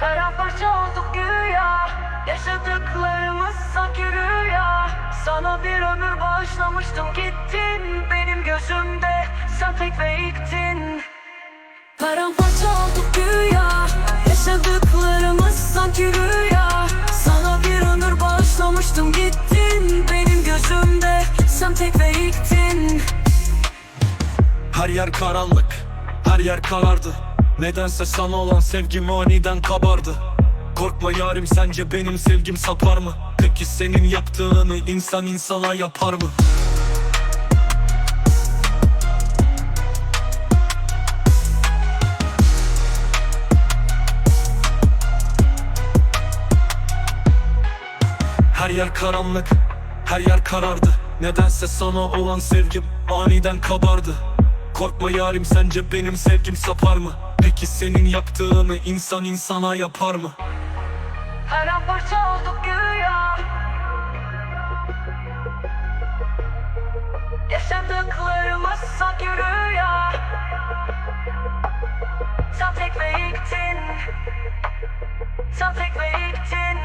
Paramparça olduk güya. Yaşadıklarımız sanki rüya. Sana bir ömür bağışlamıştım gittin Benim gözümde. Sen tek ve ilktin olduk güya. Yaşadıklarımız sanki rüya. Sana bir ömür bağışlamıştım gittin Benim gözümde. Sen tek ve Her yer karanlık, her yer karardı Nedense sana olan sevgim aniden kabardı Korkma yarim sence benim sevgim sapar mı? Peki senin yaptığını insan insana yapar mı? Her yer karanlık, her yer karardı Nedense sana olan sevgim aniden kabardı Korkma yarim sence benim sevgim sapar mı? Peki senin yaptığını insan insana yapar mı? Paramparça olduk güya. Yaşadıklarımız sanki rüya. Sen tek ve ilktin Sen tek ve ilktin